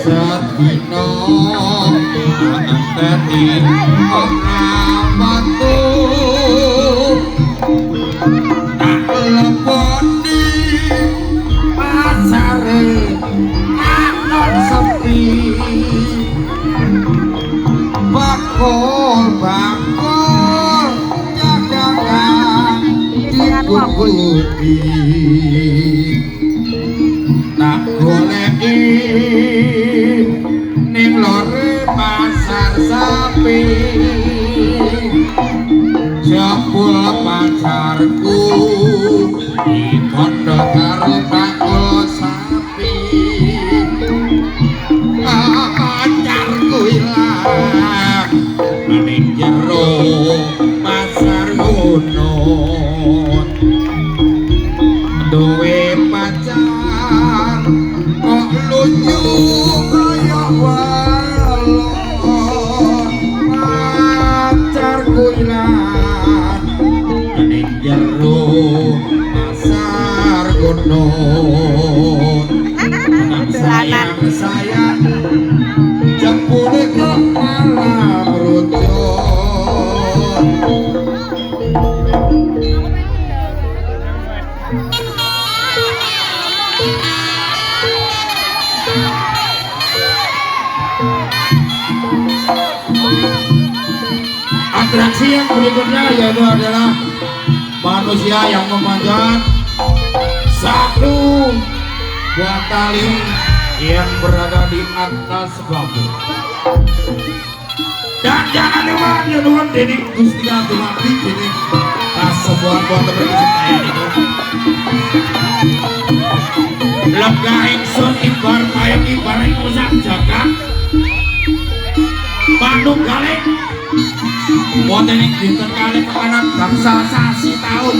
sedino ngenteni ngawatu aku leponi pasare aku sepi bakul bakul nyagangan dikukuti ning lore pasar sapi jabul pacarku ikondo karo bakul sapi pacarku ilang meninggiro pasar gunung saya jemput kepala atraksi yang berikutnya yaitu adalah manusia yang memanjat satu buat tali yang berada di atas bambu dan jangan lupa ya Tuhan Dedi Gusti mati ini tak sebuah buat teman saya itu lega ingsun ibar kayak ibar usah jaga Bandung kali Boten ing dinten kali pekanan bangsa sasi tahun